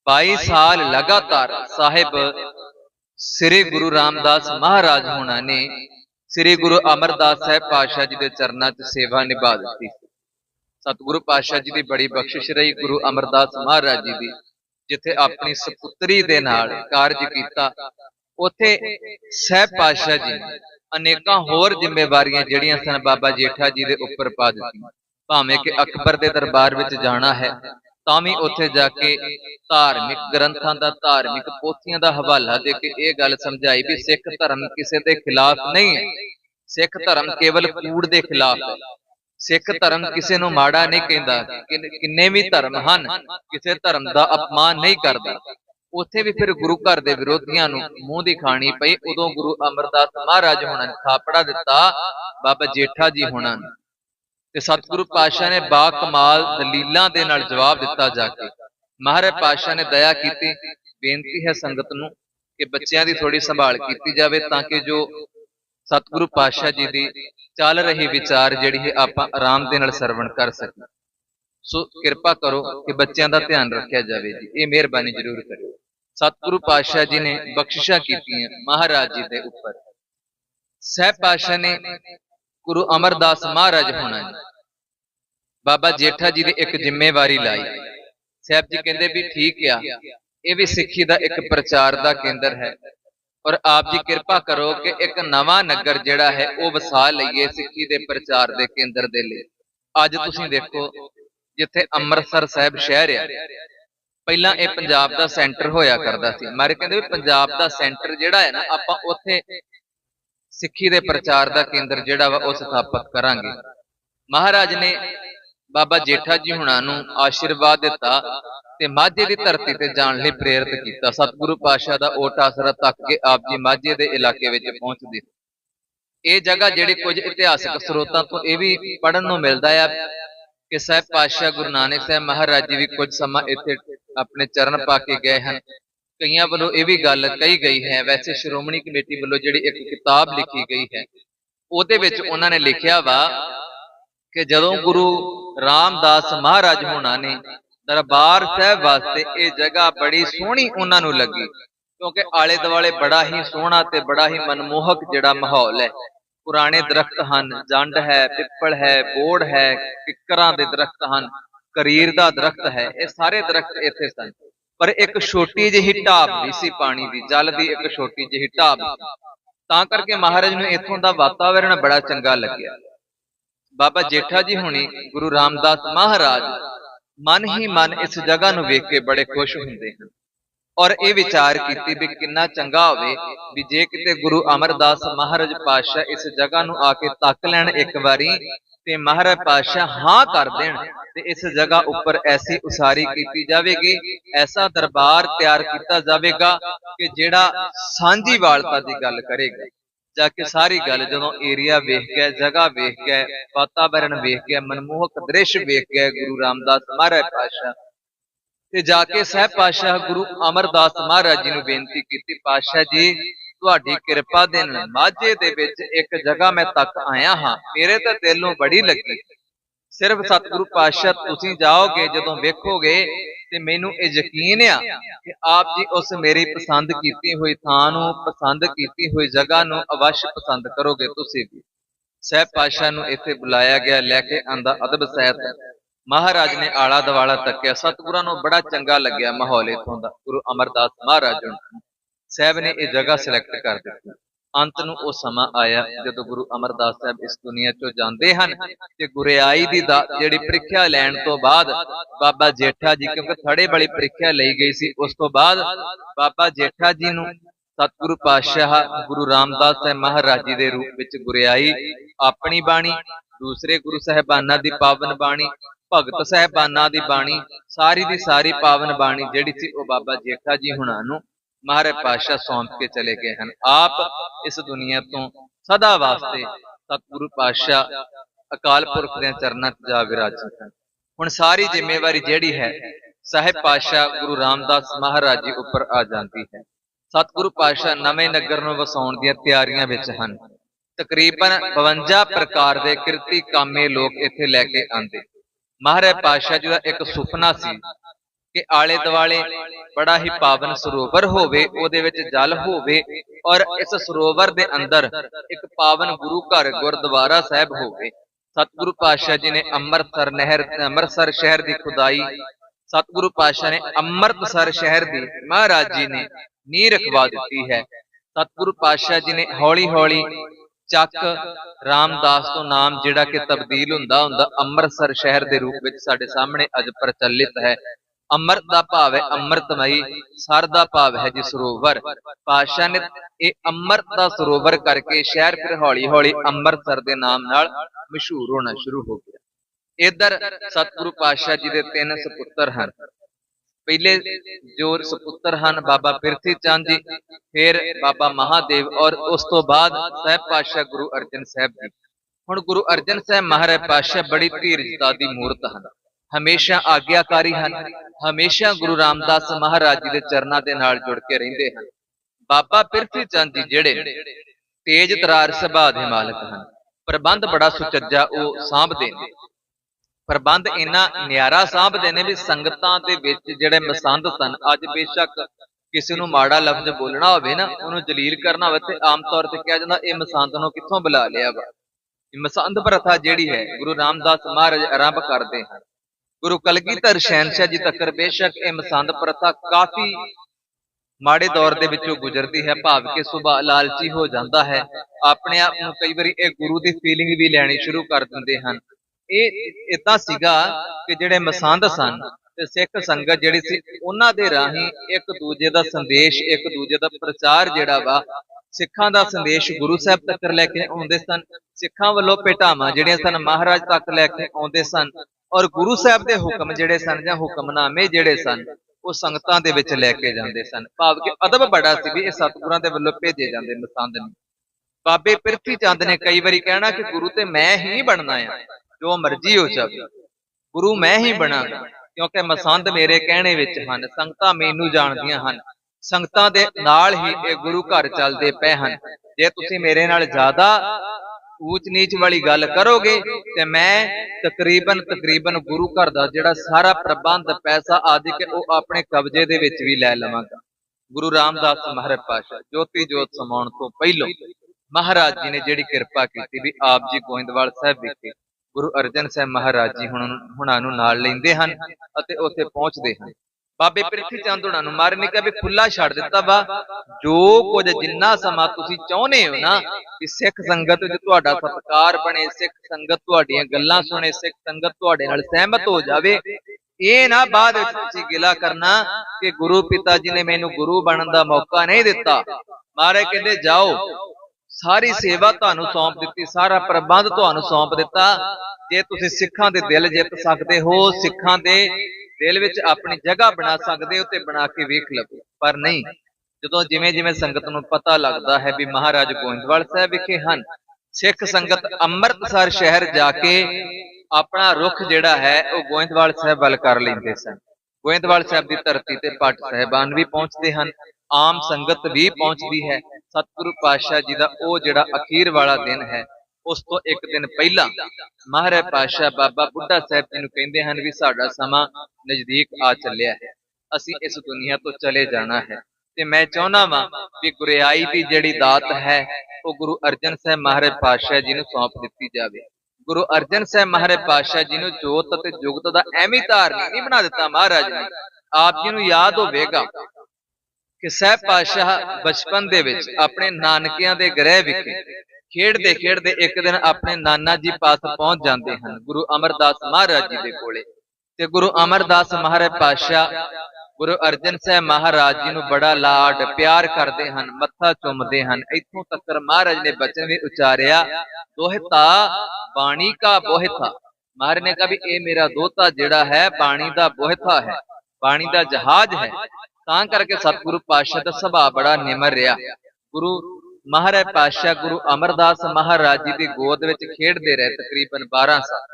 22 ਸਾਲ ਲਗਾਤਾਰ ਸਾਹਿਬ ਸ੍ਰੀ ਗੁਰੂ ਰਾਮਦਾਸ ਮਹਾਰਾਜ ਹੋਣਾ ਨੇ ਸ੍ਰੀ ਗੁਰੂ ਅਮਰਦਾਸ ਸਾਹਿਬ ਪਾਤਸ਼ਾਹ ਜੀ ਦੇ ਚਰਨਾਂ 'ਚ ਸੇਵਾ ਨਿਭਾ ਦਿੱਤੀ। ਸਤਿਗੁਰੂ ਪਾਤਸ਼ਾਹ ਜੀ ਦੀ ਬੜੀ ਬਖਸ਼ਿਸ਼ ਰਹੀ ਗੁਰੂ ਅਮਰਦਾਸ ਮਹਾਰਾਜ ਜੀ ਦੀ ਜਿੱਥੇ ਆਪਣੀ ਸੁਪੁੱਤਰੀ ਦੇ ਨਾਲ ਕਾਰਜ ਕੀਤਾ ਉਥੇ ਸਹਿਬ ਪਾਤਸ਼ਾਹ ਜੀ ਅਨੇਕਾਂ ਹੋਰ ਜ਼ਿੰਮੇਵਾਰੀਆਂ ਜਿਹੜੀਆਂ ਸਨ ਬਾਬਾ ਜੇਠਾ ਜੀ ਦੇ ਉੱਪਰ ਪਾ ਦਿੱਤੀਆਂ ਭਾਵੇਂ ਕਿ ਅਕਬਰ ਦੇ ਦਰਬਾਰ ਵਿੱਚ ਜਾਣਾ ਹੈ ਤਾਂ ਵੀ ਉੱਥੇ ਜਾ ਕੇ ਧਾਰਮਿਕ ਗ੍ਰੰਥਾਂ ਦਾ ਧਾਰਮਿਕ ਪੋਥੀਆਂ ਦਾ ਹਵਾਲਾ ਦੇ ਕੇ ਇਹ ਗੱਲ ਸਮਝਾਈ ਵੀ ਸਿੱਖ ਧਰਮ ਕਿਸੇ ਦੇ ਖਿਲਾਫ ਨਹੀਂ ਹੈ। ਸਿੱਖ ਧਰਮ ਕੇਵਲ ਕੂੜ ਦੇ ਖਿਲਾਫ ਹੈ। ਸਿੱਖ ਧਰਮ ਕਿਸੇ ਨੂੰ ਮਾੜਾ ਨਹੀਂ ਕਹਿੰਦਾ ਕਿੰਨ- ਕਿੰਨੇ ਵੀ ਧਰਮ ਹਨ ਕਿਸੇ ਧਰਮ ਦਾ ਅਪਮਾਨ ਨਹੀਂ ਕਰਦਾ। ਉੱਥੇ ਵੀ ਫਿਰ ਗੁਰੂ ਘਰ ਦੇ ਵਿਰੋਧੀਆਂ ਨੂੰ ਮੂੰਹ ਦੀ ਖਾਣੀ ਪਈ ਉਦੋਂ ਗੁਰੂ ਅਮਰਦਾਸ ਮਹਾਰਾਜ ਹੋਣਾ ਨੇ ਥਾਪੜਾ ਦਿੱਤਾ ਬਾਬਾ ਜੇਠਾ ਜੀ ਹੋਣਾ ਨੇ। ਤੇ ਸਤਿਗੁਰੂ ਪਾਤਸ਼ਾਹ ਨੇ ਬਾ ਕਮਾਲ ਦਲੀਲਾਂ ਦੇ ਨਾਲ ਜਵਾਬ ਦਿੱਤਾ ਜਾ ਕੇ। ਮਹਾਰਾਜ ਪਾਤਸ਼ਾਹ ਨੇ ਦਇਆ ਕੀਤੀ, ਬੇਨਤੀ ਹੈ ਸੰਗਤ ਨੂੰ ਕਿ ਬੱਚਿਆਂ ਦੀ ਥੋੜੀ ਸੰਭਾਲ ਕੀਤੀ ਜਾਵੇ ਤਾਂ ਕਿ ਜੋ ਸਤਿਗੁਰੂ ਪਾਤਸ਼ਾਹ ਜੀ ਦੀ ਚੱਲ ਰਹੀ ਵਿਚਾਰ ਜਿਹੜੀ ਹੈ ਆਪਾਂ ਆਰਾਮ ਦੇ ਨਾਲ ਸਰਵਣ ਕਰ ਸਕੀਏ। ਸੋ ਕਿਰਪਾ ਕਰੋ ਕਿ ਬੱਚਿਆਂ ਦਾ ਧਿਆਨ ਰੱਖਿਆ ਜਾਵੇ ਜੀ। ਇਹ ਮਿਹਰਬਾਨੀ ਜ਼ਰੂਰ ਕਰਿਓ। ਸਤਿਗੁਰੂ ਪਾਤਸ਼ਾਹ ਜੀ ਨੇ ਬਖਸ਼ਿਸ਼ਾਂ ਕੀਤੀਆਂ ਮਹਾਰਾਜ ਜੀ ਦੇ ਉੱਪਰ। ਸਹਿਬ ਪਾਤਸ਼ਾਹ ਨੇ ਗੁਰੂ ਅਮਰਦਾਸ ਮਹਾਰਾਜ ਹੋਣਾ ਜੀ। ਬਾਬਾ ਜੇਠਾ ਜੀ ਦੀ ਇੱਕ ਜ਼ਿੰਮੇਵਾਰੀ ਲਾਈ। ਸਾਹਿਬ ਜੀ ਕਹਿੰਦੇ ਵੀ ਠੀਕ ਆ, ਇਹ ਵੀ ਸਿੱਖੀ ਦਾ ਇੱਕ ਪ੍ਰਚਾਰ ਦਾ ਕੇਂਦਰ ਹੈ। ਔਰ ਆਪ ਜੀ ਕਿਰਪਾ ਕਰੋ ਕਿ ਇੱਕ ਨਵਾਂ ਨਗਰ ਜਿਹੜਾ ਹੈ, ਉਹ ਵਸਾ ਲਈਏ ਸਿੱਖੀ ਦੇ ਪ੍ਰਚਾਰ ਦੇ ਕੇਂਦਰ ਦੇ ਲਈ। ਅੱਜ ਤੁਸੀਂ ਦੇਖੋ, ਜਿੱਥੇ ਅੰਮ੍ਰਿਤਸਰ ਸਾਹਿਬ ਸ਼ਹਿਰ ਆ, ਪਹਿਲਾਂ ਇਹ ਪੰਜਾਬ ਦਾ ਸੈਂਟਰ ਹੋਇਆ ਕਰਦਾ ਸੀ। ਮਾਰੇ ਕਹਿੰਦੇ ਵੀ ਪੰਜਾਬ ਦਾ ਸੈਂਟਰ ਜਿਹੜਾ ਹੈ ਨਾ, ਆਪਾਂ ਉੱਥੇ ਸਿੱਖੀ ਦੇ ਪ੍ਰਚਾਰ ਦਾ ਕੇਂਦਰ ਜਿਹੜਾ ਵਾ ਉਹ ਸਥਾਪਿਤ ਕਰਾਂਗੇ। ਮਹਾਰਾਜ ਨੇ ਬਾਬਾ ਜੇਠਾ ਜੀ ਹੁਣਾਂ ਨੂੰ ਆਸ਼ੀਰਵਾਦ ਦਿੱਤਾ ਤੇ ਮਾਝੇ ਦੀ ਧਰਤੀ ਤੇ ਜਾਣ ਲਈ ਪ੍ਰੇਰਿਤ ਕੀਤਾ। ਸਤਿਗੁਰੂ ਪਾਤਸ਼ਾਹ ਦਾ ਓਟ ਆਸਰਾ ਤੱਕ ਕੇ ਆਪ ਜੀ ਮਾਝੇ ਦੇ ਇਲਾਕੇ ਵਿੱਚ ਪਹੁੰਚਦੇ। ਇਹ ਜਗ੍ਹਾ ਜਿਹੜੀ ਕੁਝ ਇਤਿਹਾਸਕ ਸਰੋਤਾਂ ਤੋਂ ਇਹ ਵੀ ਪੜਨ ਨੂੰ ਮਿਲਦਾ ਆ ਕਿ ਸਾਹਿਬ ਪਾਤਸ਼ਾਹ ਗੁਰੂ ਨਾਨਕ ਸਾਹਿਬ ਮਹਾਰਾਜ ਜੀ ਵੀ ਕੁਝ ਸਮਾਂ ਇੱਥੇ ਆਪਣੇ ਚਰਨ ਪਾ ਕੇ ਗਏ ਹਨ। ਕਈਆਂ ਵੱਲੋਂ ਇਹ ਵੀ ਗੱਲ ਕਹੀ ਗਈ ਹੈ, ਵੈਸੇ ਸ਼੍ਰੋਮਣੀ ਕਮੇਟੀ ਵੱਲੋਂ ਜਿਹੜੀ ਇੱਕ ਕਿਤਾਬ ਲਿਖੀ ਗਈ ਹੈ, ਉਹਦੇ ਵਿੱਚ ਉਹਨਾਂ ਨੇ ਲਿਖਿਆ ਵਾ ਕਿ ਜਦੋਂ ਗੁਰੂ ਰਾਮਦਾਸ ਮਹਾਰਾਜ ਹੋਣਾ ਨੇ ਦਰਬਾਰ ਸਾਹਿਬ ਵਾਸਤੇ ਇਹ ਜਗ੍ਹਾ ਬੜੀ ਸੋਹਣੀ ਉਹਨਾਂ ਨੂੰ ਲੱਗੀ, ਕਿਉਂਕਿ ਆਲੇ ਦੁਆਲੇ ਬੜਾ ਹੀ ਸੋਹਣਾ ਤੇ ਬੜਾ ਹੀ ਮਨਮੋਹਕ ਜਿਹੜਾ ਮਾਹੌਲ ਹੈ। ਪੁਰਾਣੇ ਦਰਖਤ ਹਨ, ਜੰਡ ਹੈ, ਪਿੱਪਲ ਹੈ, ਬੋੜ ਹੈ, ਕਿੱਕਰਾਂ ਦੇ ਦਰਖਤ ਹਨ, ਕਰੀਰ ਦਾ ਦਰਖਤ ਹੈ, ਇਹ ਸਾਰੇ ਦਰਖਤ ਇੱਥੇ ਸਨ। ਪਰ ਇੱਕ ਛੋਟੀ ਜਿਹੀ ਢਾਬ ਵੀ ਸੀ ਪਾਣੀ ਦੀ ਜਲ ਦੀ ਇੱਕ ਛੋਟੀ ਜਿਹੀ ਢਾਬ ਤਾਂ ਕਰਕੇ ਮਹਾਰਾਜ ਨੂੰ ਇੱਥੋਂ ਦਾ ਵਾਤਾਵਰਣ ਬੜਾ ਚੰਗਾ ਲੱਗਿਆ। ਬਾਬਾ ਜੇਠਾ ਜੀ ਹੁਣੀ ਗੁਰੂ ਰਾਮਦਾਸ ਮਹਾਰਾਜ ਮਨ ਹੀ ਮਨ ਇਸ ਜਗ੍ਹਾ ਨੂੰ ਵੇਖ ਕੇ ਬੜੇ ਖੁਸ਼ ਹੁੰਦੇ ਹਨ। ਔਰ ਇਹ ਵਿਚਾਰ ਕੀਤੀ ਵੀ ਕਿੰਨਾ ਚੰਗਾ ਹੋਵੇ ਵੀ ਜੇ ਕਿਤੇ ਗੁਰੂ ਅਮਰਦਾਸ ਮਹਾਰਾਜ ਪਾਤਸ਼ਾਹ ਇਸ ਜਗ੍ਹਾ ਨੂੰ ਆ ਕੇ ਤੱਕ ਲੈਣ ਇੱਕ ਵਾਰੀ ਤੇ ਮਹਾਰਾਜ ਪਾਤਸ਼ਾਹ ਹਾਂ ਕਰ ਦੇਣ ਤੇ ਇਸ ਜਗ੍ਹਾ ਉੱਪਰ ਐਸੀ ਉਸਾਰੀ ਕੀਤੀ ਜਾਵੇਗੀ। ਐਸਾ ਦਰਬਾਰ ਤਿਆਰ ਕੀਤਾ ਜਾਵੇਗਾ ਕਿ ਜਿਹੜਾ ਸਾਂਝੀ ਵਾਲਤਾ ਦੀ ਗੱਲ ਕਰੇਗਾ, ਜਾ ਕੇ ਸਾਰੀ ਗੱਲ ਜਦੋਂ ਏਰੀਆ ਵੇਖ ਕੇ, ਜਗ੍ਹਾ ਵੇਖ ਕੇ, ਵਾਤਾਵਰਣ ਵੇਖ ਕੇ, ਮਨਮੋਹਕ ਦ੍ਰਿਸ਼ ਵੇਖ ਕੇ ਗੁਰੂ ਰਾਮਦਾਸ ਮਹਾਰਾਜ ਪਾਤਸ਼ਾਹ ਤੇ ਜਾ ਕੇ ਸਹਿਬ ਪਾਤਸ਼ਾਹ ਗੁਰੂ ਅਮਰਦਾਸ ਮਹਾਰਾਜ ਜੀ ਨੂੰ ਬੇਨਤੀ ਕੀਤੀ, ਪਾਤਸ਼ਾਹ ਜੀ ਤੁਹਾਡੀ ਕਿਰਪਾ ਦੇ ਨਾਲ ਮਾਝੇ ਦੇ ਵਿੱਚ ਇੱਕ ਜਗ੍ਹਾ ਮੈਂ ਤੱਕ ਆਇਆ ਹਾਂ। ਮੇਰੇ ਤਾਂ ਦਿਲ ਨੂੰ ਬੜੀ ਲੱਗੀ। ਸਿਰਫ ਸਤਿਗੁਰੂ ਪਾਤਸ਼ਾਹ ਤੁਸੀਂ ਜਾਓਗੇ ਜਦੋਂ ਵੇਖੋਗੇ ਤੇ ਮੈਨੂੰ ਇਹ ਯਕੀਨ ਆ ਕਿ ਆਪ ਜੀ ਉਸ ਮੇਰੀ ਪਸੰਦ ਕੀਤੀ ਹੋਈ ਥਾਂ ਨੂੰ ਪਸੰਦ ਕੀਤੀ ਹੋਈ ਜਗ੍ਹਾ ਨੂੰ ਅਵਸ਼ ਪਸੰਦ ਕਰੋਗੇ ਤੁਸੀਂ ਵੀ। ਸਹਿਬ ਪਾਤਸ਼ਾਹ ਨੂੰ ਇੱਥੇ ਬੁਲਾਇਆ ਗਿਆ ਲੈ ਕੇ ਆਂਦਾ ਅਦਬ ਸਹਿਤ ਮਹਾਰਾਜ ਨੇ ਆਲਾ ਦਵਾਲਾ ਤੱਕਿਆ। ਸਤਿਗੁਰਾਂ ਨੂੰ ਬੜਾ ਚੰਗਾ ਲੱਗਿਆ ਮਾਹੌਲ ਇਥੋਂ ਦਾ ਗੁਰੂ ਅਮਰਦਾਸ ਮਹਾਰਾਜ ਨੂੰ ਸਾਹਿਬ ਨੇ ਇਹ ਜਗ੍ਹਾ ਸਿਲੈਕਟ ਕਰ ਦਿੱਤੀ। ਅੰਤ ਨੂੰ ਉਹ ਸਮਾਂ ਆਇਆ ਜਦੋਂ ਗੁਰੂ ਅਮਰਦਾਸ ਸਾਹਿਬ ਇਸ ਦੁਨੀਆ ਚੋਂ ਜਾਂਦੇ ਹਨ ਤੇ ਗੁਰਿਆਈ ਦੀ ਦਾ- ਜਿਹੜੀ ਪ੍ਰੀਖਿਆ ਲੈਣ ਤੋਂ ਬਾਅਦ ਬਾਬਾ ਜੇਠਾ ਜੀ ਕਿਉਂਕਿ ਥੜੇ ਵਾਲੀ ਪ੍ਰੀਖਿਆ ਲਈ ਗਈ ਸੀ ਉਸ ਤੋਂ ਬਾਅਦ ਬਾਬਾ ਜੇਠਾ ਜੀ ਨੂੰ ਸਤਿਗੁਰੂ ਪਾਤਸ਼ਾਹ ਗੁਰੂ ਰਾਮਦਾਸ ਸਾਹਿਬ ਮਹਾਰਾਜ ਜੀ ਦੇ ਰੂਪ ਵਿੱਚ ਗੁਰਿਆਈ ਆਪਣੀ ਬਾਣੀ ਦੂਸਰੇ ਗੁਰੂ ਸਾਹਿਬਾਨਾਂ ਦੀ ਪਾਵਨ ਬਾਣੀ ਭਗਤ ਸਾਹਿਬਾਨਾਂ ਦੀ ਬਾਣੀ ਸਾਰੀ ਦੀ ਸਾਰੀ ਪਾਵਨ ਬਾਣੀ ਜਿਹੜੀ ਸੀ ਉਹ ਬਾਬਾ ਜੇਠਾ ਜੀ ਹੁਣਾਂ ਨੂੰ ਮਹਾਰਾਜ ਪਾਤਸ਼ਾਹ ਸੌਂਪ ਕੇ ਚਲੇ ਗਏ ਹਨ। ਆਪ ਇਸ ਦੁਨੀਆ ਤੋਂ ਸਦਾ ਵਾਸਤੇ ਸਤਿਗੁਰੂ ਪਾਤਸ਼ਾਹ ਅਕਾਲ ਪੁਰਖ ਦੇ ਚਰਨਾਂ 'ਚ ਜਾ ਵਿਰਾਜਿਤ ਹਨ। ਹੁਣ ਸਾਰੀ ਜ਼ਿੰਮੇਵਾਰੀ ਜਿਹੜੀ ਹੈ ਸਾਹਿਬ ਪਾਤਸ਼ਾਹ ਗੁਰੂ ਰਾਮਦਾਸ ਮਹਾਰਾਜ ਜੀ ਉੱਪਰ ਆ ਜਾਂਦੀ ਹੈ। ਸਤਿਗੁਰੂ ਪਾਤਸ਼ਾਹ ਨਵੇਂ ਨਗਰ ਨੂੰ ਵਸਾਉਣ ਦੀਆਂ ਤਿਆਰੀਆਂ ਵਿੱਚ ਹਨ। ਤਕਰੀਬਨ 52 ਪ੍ਰਕਾਰ ਦੇ ਕਿਰਤੀ ਕਾਮੇ ਲੋਕ ਇੱਥੇ ਲੈ ਕੇ ਆਂਦੇ ਮਹਾਰਾਜ ਪਾਤਸ਼ਾਹ ਜੀ ਦਾ ਇੱਕ ਸੁਪਨਾ ਸੀ। ਕਿ ਆਲੇ ਦੁਆਲੇ ਬੜਾ ਹੀ ਪਾਵਨ ਸਰੋਵਰ ਹੋਵੇ, ਉਹਦੇ ਵਿੱਚ ਜਲ ਹੋਵੇ ਔਰ ਇਸ ਸਰੋਵਰ ਦੇ ਅੰਦਰ ਇੱਕ ਪਾਵਨ ਗੁਰੂ ਘਰ ਗੁਰਦੁਆਰਾ ਸਾਹਿਬ ਹੋਵੇ। ਸਤਿਗੁਰੂ ਪਾਤਸ਼ਾਹ ਜੀ ਨੇ ਅੰਮ੍ਰਿਤਸਰ ਨਹਿਰ, ਅੰਮ੍ਰਿਤਸਰ ਸ਼ਹਿਰ ਦੀ ਖੁਦਾਈ, ਸਤਿਗੁਰੂ ਪਾਤਸ਼ਾਹ ਨੇ ਅੰਮ੍ਰਿਤਸਰ ਸ਼ਹਿਰ ਦੀ ਮਹਾਰਾਜ ਜੀ ਨੇ ਨੀਂਹ ਰਖਵਾ ਦਿੱਤੀ ਹੈ। ਸਤਿਗੁਰੂ ਪਾਤਸ਼ਾਹ ਜੀ ਨੇ ਹੌਲੀ ਹੌਲੀ ਚੱਕ ਰਾਮਦਾਸ ਤੋਂ ਨਾਮ ਜਿਹੜਾ ਕਿ ਤਬਦੀਲ ਹੁੰਦਾ ਹੁੰਦਾ ਅੰਮ੍ਰਿਤਸਰ ਸ਼ਹਿਰ ਦੇ ਰੂਪ ਵਿੱਚ ਸਾਡੇ ਸਾਹਮਣੇ ਅੱਜ ਪ੍ਰਚਲਿਤ ਹੈ। ਅੰਮ੍ਰਿਤ ਦਾ ਭਾਵ ਹੈ ਅੰਮ੍ਰਿਤਮਈ, ਸਰ ਦਾ ਭਾਵ ਹੈ ਜੀ ਸਰੋਵਰ। ਪਾਤਸ਼ਾਹ ਨੇ ਇਹ ਅੰਮ੍ਰਿਤ ਦਾ ਸਰੋਵਰ ਕਰਕੇ ਸ਼ਹਿਰ ਫਿਰ ਹੌਲੀ ਹੌਲੀ ਅੰਮ੍ਰਿਤਸਰ ਦੇ ਨਾਮ ਨਾਲ ਮਸ਼ਹੂਰ ਹੋਣਾ ਸ਼ੁਰੂ ਹੋ ਗਿਆ। ਇਧਰ ਸਤਿਗੁਰੂ ਪਾਤਸ਼ਾਹ ਜੀ ਦੇ ਤਿੰਨ ਸੁਪੁੱਤਰ ਹਨ। ਪਹਿਲੇ ਜੋ ਸੁਪੁੱਤਰ ਹਨ ਬਾਬਾ ਪਿਰਥੀ ਚੰਦ ਜੀ, ਫਿਰ ਬਾਬਾ ਮਹਾਦੇਵ ਔਰ ਉਸ ਤੋਂ ਬਾਅਦ ਸਹਿਬ ਪਾਤਸ਼ਾਹ ਗੁਰੂ ਅਰਜਨ ਸਾਹਿਬ ਜੀ। ਹੁਣ ਗੁਰੂ ਅਰਜਨ ਸਾਹਿਬ ਮਹਾਰਾਜ ਪਾਤਸ਼ਾਹ ਬੜੀ ਧੀਰਜਤਾ ਦੀ ਮੂਰਤ ਹਨ। ਹਮੇਸ਼ਾ ਆਗਿਆਕਾਰੀ ਹਨ ਹਮੇਸ਼ਾ ਗੁਰੂ ਰਾਮਦਾਸ ਮਹਾਰਾਜ ਜੀ ਦੇ ਚਰਨਾਂ ਦੇ ਨਾਲ ਜੁੜ ਕੇ ਰਹਿੰਦੇ ਹਨ। ਬਾਬਾ ਪਿਰਥੀ ਚੰਦ ਜੀ ਜਿਹੜੇ ਤੇਜ ਤਰਾਰ ਸੁਭਾਅ ਦੇ ਮਾਲਕ ਹਨ। ਪ੍ਰਬੰਧ ਬੜਾ ਸੁਚੱਜਾ ਉਹ ਸਾਂਭਦੇ ਨੇ। ਪ੍ਰਬੰਧ ਇੰਨਾ ਨਿਆਰਾ ਸਾਂਭਦੇ ਨੇ ਵੀ ਸੰਗਤਾਂ ਦੇ ਵਿੱਚ ਜਿਹੜੇ ਮਸੰਦ ਸਨ ਅੱਜ ਬੇਸ਼ੱਕ ਕਿਸੇ ਨੂੰ ਮਾੜਾ ਲਫ਼ਜ਼ ਬੋਲਣਾ ਹੋਵੇ ਨਾ ਉਹਨੂੰ ਜਲੀਲ ਕਰਨਾ ਹੋਵੇ ਤੇ ਆਮ ਤੌਰ ਤੇ ਕਿਹਾ ਜਾਂਦਾ ਇਹ ਮਸੰਦ ਨੂੰ ਕਿੱਥੋਂ ਬੁਲਾ ਲਿਆ ਵਾ? ਇਹ ਮਸੰਦ ਪ੍ਰਥਾ ਜਿਹੜੀ ਹੈ ਗੁਰੂ ਰਾਮਦਾਸ ਮਹਾਰਾਜ ਆਰੰਭ ਕਰਦੇ ਹਨ। ਗੁਰੂ ਕਲਗੀਧਰ ਸ਼ਹਿਨशाह ਜੀ ਤੱਕ ਬੇਸ਼ੱਕ ਇਹ ਮਸੰਦ ਪ੍ਰਥਾ ਕਾਫੀ ਮਾੜੇ ਦੌਰ ਦੇ ਵਿੱਚੋਂ ਗੁਜ਼ਰਦੀ ਹੈ, ਭਾਵ ਕਿ ਸੁਭਾ ਲਾਲਚੀ ਹੋ ਜਾਂਦਾ ਹੈ। ਆਪਣੇ ਆਪ ਨੂੰ ਕਈ ਵਾਰੀ ਇਹ ਗੁਰੂ ਦੀ ਫੀਲਿੰਗ ਵੀ ਲੈਣੀ ਸ਼ੁਰੂ ਕਰ ਦਿੰਦੇ ਹਨ। ਇਹ ਇਦਾਂ ਸੀਗਾ ਕਿ ਜਿਹੜੇ ਮਸੰਦ ਸਨ ਤੇ ਸਿੱਖ ਸੰਗਤ ਜਿਹੜੀ ਸੀ, ਉਹਨਾਂ ਦੇ ਰਾਹੀਂ ਇੱਕ ਦੂਜੇ ਦਾ ਸੰਦੇਸ਼, ਇੱਕ ਦੂਜੇ ਦਾ ਪ੍ਰਚਾਰ ਜਿਹੜਾ ਵਾ, ਸਿੱਖਾਂ ਦਾ ਸੰਦੇਸ਼ ਗੁਰੂ ਸਾਹਿਬ ਤੱਕ ਲੈ ਕੇ ਆਉਂਦੇ ਸਨ। ਸਿੱਖਾਂ ਵੱਲੋਂ ਭੇਟਾਵਾਂ ਜਿਹੜੀਆਂ ਸਨ, ਮਹਾਰਾਜ ਤੱਕ ਲੈ ਕੇ ਆਉਂਦੇ ਸਨ। ਔਰ ਗੁਰੂ ਸਾਹਿਬ ਦੇ ਹੁਕਮ ਜਿਹੜੇ ਸਨ ਜਾਂ ਹੁਕਮਨਾਮੇ ਜਿਹੜੇ ਸਨ, ਉਹ ਸੰਗਤਾਂ ਦੇ ਵਿੱਚ ਲੈ ਕੇ ਜਾਂਦੇ ਸਨ। ਭਾਵ ਕਿ ਅਦਬ ਬੜਾ ਸੀ ਵੀ ਇਹ ਸਤਿਗੁਰਾਂ ਦੇ ਵੱਲੋਂ ਭੇਜੇ ਜਾਂਦੇ ਮਸੰਦ ਨੇ। ਬਾਬੇ ਪਿਰਥੀ ਚੰਦ ਨੇ ਕਈ ਵਾਰੀ ਕਹਿਣਾ ਕਿ ਗੁਰੂ ਤੇ ਮੈਂ ਹੀ ਬਣਨਾ ਆ, ਜੋ ਮਰਜ਼ੀ ਹੋ ਜਾਵੇ। ਗੁਰੂ ਮੈਂ ਹੀ ਬਣਾਂਗਾ, ਕਿਉਂਕਿ ਮਸੰਦ ਮੇਰੇ ਕਹਿਣੇ ਵਿੱਚ ਹਨ, ਸੰਗਤਾਂ ਮੈਨੂੰ ਜਾਣਦੀਆਂ ਹਨ। ਸੰਗਤਾਂ ਦੇ ਨਾਲ ਹੀ ਇਹ ਗੁਰੂ ਘਰ ਚੱਲਦੇ ਪਏ ਹਨ। ਜੇ ਤੁਸੀਂ ਮੇਰੇ ਨਾਲ ਜ਼ਿਆਦਾ ਊਚ ਨੀਚ ਵਾਲੀ ਗੱਲ ਕਰੋਗੇ ਤੇ ਮੈਂ ਤਕਰੀਬਨ ਤਕਰੀਬਨ ਗੁਰੂ ਘਰ ਦਾ ਜਿਹੜਾ ਸਾਰਾ ਪ੍ਰਬੰਧ, ਪੈਸਾ ਆਦਿ ਕਿ ਉਹ ਆਪਣੇ ਕਬਜ਼ੇ ਦੇ ਵਿੱਚ ਵੀ ਲੈ ਲਵਾਂਗਾ। ਗੁਰੂ ਰਾਮਦਾਸ ਮਹਾਰਾਜ ਪਾਸ਼ਾ ਜੋਤੀ ਜੋਤ ਸਮਾਉਣ ਤੋਂ ਪਹਿਲਾਂ ਮਹਾਰਾਜ ਜੀ ਨੇ ਜਿਹੜੀ ਕਿਰਪਾ ਕੀਤੀ ਵੀ ਆਪ ਜੀ ਗੋਇੰਦਵਾਲ ਸਾਹਿਬ ਵਿਖੇ ਗੁਰੂ ਅਰਜਨ ਸਾਹਿਬ ਮਹਾਰਾਜ ਜੀ ਹੁਣ ਹੁਣਾਂ ਨੂੰ ਨਾਲ ਲੈਂਦੇ ਹਨ ਅਤੇ ਉੱਥੇ ਪਹੁੰਚਦੇ ਹਨ। ਬਾਬੇ ਪ੍ਰਿਥੀ ਚੰਦ ਹੁਣਾਂ ਨੂੰ ਮਾਰਨ ਨੇ ਕਿਹਾ ਵੀ ਖੁੱਲਾ ਛੱਡ ਦਿੱਤਾ ਵਾ। ਜੋ ਕੁਝ ਜਿੰਨਾ ਸਮਾਂ ਤੁਸੀਂ ਚਾਹੁੰਦੇ ਹੋ ਨਾ ਕਿ ਸਿੱਖ ਸੰਗਤ ਵਿੱਚ ਤੁਹਾਡਾ ਸਤਿਕਾਰ ਬਣੇ, ਸਿੱਖ ਸੰਗਤ ਤੁਹਾਡੀਆਂ ਗੱਲਾਂ ਸੁਣੇ, ਸਿੱਖ ਸੰਗਤ ਤੁਹਾਡੇ ਨਾਲ ਸਹਿਮਤ ਹੋ ਜਾਵੇ, ਇਹ ਨਾ ਬਾਅਦ ਵਿੱਚ ਤੁਸੀਂ ਗਿਲਾ ਕਰਨਾ ਕਿ ਗੁਰੂ ਪਿਤਾ ਜੀ ਨੇ ਮੈਨੂੰ ਗੁਰੂ ਬਣਨ ਦਾ ਮੌਕਾ ਨਹੀਂ ਦਿੱਤਾ। ਮਾਰੇ ਕਹਿੰਦੇ, ਜਾਓ, ਸਾਰੀ ਸੇਵਾ ਤੁਹਾਨੂੰ ਸੌਂਪ ਦਿੱਤੀ, ਸਾਰਾ ਪ੍ਰਬੰਧ ਤੁਹਾਨੂੰ ਸੌਂਪ ਦਿੱਤਾ। ਜੇ ਤੁਸੀਂ ਸਿੱਖਾਂ ਦੇ ਦਿਲ ਜਿੱਤ ਸਕਦੇ ਹੋ, ਸਿੱਖਾਂ ਦੇ ਦਿਲ ਵਿੱਚ ਆਪਣੀ ਜਗ੍ਹਾ ਬਣਾ ਸਕਦੇ ਹੋ ਤੇ ਬਣਾ ਕੇ ਵੇਖ ਲਵੋ। ਪਰ ਨਹੀਂ, ਜਦੋਂ ਜਿਵੇਂ ਜਿਵੇਂ ਸੰਗਤ ਨੂੰ ਪਤਾ ਲੱਗਦਾ ਹੈ ਵੀ ਮਹਾਰਾਜ ਗੋਇੰਦਵਾਲ ਸਾਹਿਬ ਵਿਖੇ ਹਨ, ਸਿੱਖ ਸੰਗਤ ਅੰਮ੍ਰਿਤਸਰ ਸ਼ਹਿਰ ਜਾ ਕੇ ਆਪਣਾ ਰੁਖ ਜਿਹੜਾ ਹੈ, ਉਹ ਗੋਇੰਦਵਾਲ ਸਾਹਿਬ ਵੱਲ ਕਰ ਲੈਂਦੇ ਸਨ। ਗੋਇੰਦਵਾਲ ਸਾਹਿਬ ਦੀ ਧਰਤੀ ਤੇ ਪੱਟ ਸਹਿਬਾਨ ਵੀ ਪਹੁੰਚਦੇ ਹਨ, ਆਮ ਸੰਗਤ ਵੀ ਪਹੁੰਚਦੀ ਹੈ। ਸਤਿਗੁਰੂ ਪਾਤਸ਼ਾਹ ਜੀ ਦਾ ਉਹ ਜਿਹੜਾ ਅਖੀਰ ਵਾਲਾ ਦਿਨ ਹੈ ਉਸ ਤੋਂ ਇੱਕ ਦਿਨ ਪਹਿਲਾਂ ਮਹਾਰਾਜ ਪਾਤਸ਼ਾਹ ਬਾਬਾ ਬੁੱਢਾ ਸਾਹਿਬ ਜੀ ਨੂੰ ਕਹਿੰਦੇ ਹਨ ਵੀ ਸਾਡਾ ਸਮਾਂ ਨਜ਼ਦੀਕ ਆ ਚੱਲਿਆ ਹੈ। ਅਸੀਂ ਇਸ ਦੁਨੀਆ ਤੋਂ ਚਲੇ ਜਾਣਾ ਹੈ। ਤੇ ਮੈਂ ਚਾਹੁੰਦਾ ਵਾਂ ਵੀ ਗੁਰਿਆਈ ਦੀ ਜਿਹੜੀ ਦਾਤ ਹੈ ਉਹ ਗੁਰੂ ਅਰਜਨ ਸਾਹਿਬ ਮਹਾਰਾਜ ਪਾਤਸ਼ਾਹ ਜੀ ਨੂੰ ਸੌਂਪ ਦਿੱਤੀ ਜਾਵੇ। ਗੁਰੂ ਅਰਜਨ ਸਾਹਿਬ ਮਹਾਰਾਜ ਪਾਤਸ਼ਾਹ ਜੀ ਨੂੰ ਜੋਤ ਅਤੇ ਜੁਗਤ ਦਾ ਐਵੇਂ ਧਾਰਨੀ ਨਹੀਂ ਬਣਾ ਦਿੱਤਾ ਮਹਾਰਾਜ ਨੇ। ਆਪ ਜੀ ਨੂੰ ਯਾਦ ਹੋਵੇਗਾ ਕਿ ਸਹਿਬ ਪਾਤਸ਼ਾਹ ਬਚਪਨ ਦੇ ਵਿੱਚ ਆਪਣੇ ਨਾਨਕਿਆਂ ਦੇ ਗ੍ਰਹਿ ਵਿਖੇ ਖੇਡਦੇ ਖੇਡਦੇ ਇੱਕ ਦਿਨ ਆਪਣੇ ਨਾਨਾ ਜੀ ਪਾਸ ਪਹੁੰਚ ਜਾਂਦੇ ਹਨ ਗੁਰੂ ਅਮਰਦਾਸ ਮਹਾਰਾਜ ਜੀ ਦੇ ਕੋਲੇ। ਤੇ ਗੁਰੂ ਅਮਰਦਾਸ ਮਹਾਰਾਜ ਪਾਤਸ਼ਾਹ ਗੁਰੂ ਅਰਜਨ ਸਾਹਿਬ ਮਹਾਰਾਜ ਜੀ ਨੂੰ ਬੜਾ ਲਾਡ ਪਿਆਰ ਕਰਦੇ ਹਨ ਮੱਥਾ ਚੁੰਮਦੇ ਹਨ। ਇੱਥੋਂ ਤੱਕ ਮਹਾਰਾਜ ਨੇ ਬਚਨ ਵੀ ਉਚਾਰਿਆ ਦੋਹਤਾ ਬਾਣੀ ਕਾ ਬੋਹਿਥਾ ਮਹਾਰਾਜ ਨੇ ਕਿਹਾ ਵੀ ਇਹ ਮੇਰਾ ਦੋਤਾ ਜਿਹੜਾ ਹੈ ਬਾਣੀ ਦਾ ਬੋਹਿਥਾ ਹੈ ਬਾਣੀ ਦਾ ਜਹਾਜ਼ ਹੈ। ਤਾਂ ਕਰਕੇ ਸਤਿਗੁਰੂ ਪਾਤਸ਼ਾਹ ਦਾ ਸੁਭਾਅ ਬੜਾ ਨਿਮਰ ਰਿਹਾ। ਗੁਰੂ ਮਹਾਰਾਜ ਪਾਤਸ਼ਾਹ ਗੁਰੂ ਅਮਰਦਾਸ ਮਹਾਰਾਜ ਜੀ ਦੀ ਗੋਦ ਵਿੱਚ ਖੇਡਦੇ ਰਹੇ ਤਕਰੀਬਨ 12 ਸਾਲ।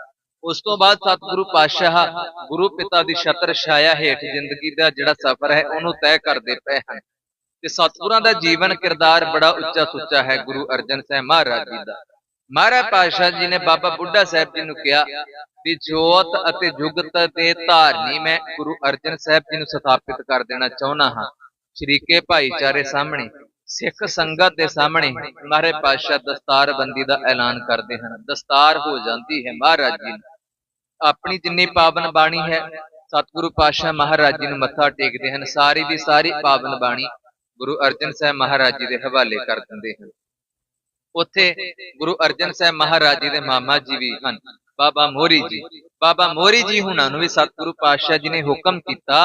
ਉਸ ਤੋਂ ਬਾਅਦ ਸਤਿਗੁਰੂ ਪਾਤਸ਼ਾਹ ਗੁਰੂ ਪਿਤਾ ਦੀ ਛਤਰ ਛਾਇਆ ਹੇਠ ਜ਼ਿੰਦਗੀ ਦਾ ਜਿਹੜਾ ਸਫ਼ਰ ਹੈ ਉਹਨੂੰ ਤੈਅ ਕਰਦੇ ਪਏ ਹਨ। ਤੇ ਸਤਿਗੁਰਾਂ ਦਾ ਜੀਵਨ ਕਿਰਦਾਰ ਬੜਾ ਉੱਚਾ ਸੁੱਚਾ ਹੈ ਗੁਰੂ ਅਰਜਨ ਸਾਹਿਬ ਮਹਾਰਾਜ ਜੀ ਦਾ। ਮਹਾਰਾਜ ਪਾਤਸ਼ਾਹ ਜੀ ਨੇ ਬਾਬਾ ਬੁੱਢਾ ਸਾਹਿਬ ਜੀ ਨੂੰ ਕਿਹਾ ਵੀ ਜੋਤ ਅਤੇ ਜੁਗਤ ਦੇ ਧਾਰਨੀ ਮੈਂ ਗੁਰੂ ਅਰਜਨ ਸਾਹਿਬ ਜੀ ਨੂੰ ਸਥਾਪਿਤ ਕਰ ਦੇਣਾ ਚਾਹੁੰਦਾ ਹਾਂ। ਸ਼ਰੀਕੇ ਭਾਈਚਾਰੇ ਸਾਹਮਣੇ ਸਿੱਖ ਸੰਗਤ ਦੇ ਸਾਹਮਣੇ ਮਹਾਰਾਜ ਪਾਤਸ਼ਾਹ ਦਸਤਾਰ ਬੰਦੀ ਦਾ ਐਲਾਨ ਕਰਦੇ ਹਨ। ਦਸਤਾਰ ਹੋ ਜਾਂਦੀ ਹੈ ਮਹਾਰਾਜ ਜੀ ਆਪਣੀ ਜਿੰਨੀ ਪਾਵਨ ਬਾਣੀ ਹੈ, ਸਤਿਗੁਰੂ ਪਾਤਸ਼ਾਹ ਮਹਾਰਾਜ ਜੀ ਨੂੰ ਮੱਥਾ ਟੇਕਦੇ ਹਨ। ਸਾਰੀ ਦੀ ਸਾਰੀ ਪਾਵਨ ਬਾਣੀ ਗੁਰੂ ਅਰਜਨ ਸਾਹਿਬ ਮਹਾਰਾਜ ਜੀ ਦੇ ਹਵਾਲੇ ਕਰ ਦਿੰਦੇ ਹਨ। ਉੱਥੇ ਗੁਰੂ ਅਰਜਨ ਸਾਹਿਬ ਮਹਾਰਾਜ ਜੀ ਦੇ ਮਾਮਾ ਜੀ ਵੀ ਹਨ। ਬਾਬਾ ਮੋਰੀ ਜੀ। ਬਾਬਾ ਮੋਰੀ ਜੀ ਹੁਣਾਂ ਨੂੰ ਵੀ ਸਤਿਗੁਰੂ ਪਾਤਸ਼ਾਹ ਜੀ ਨੇ ਹੁਕਮ ਕੀਤਾ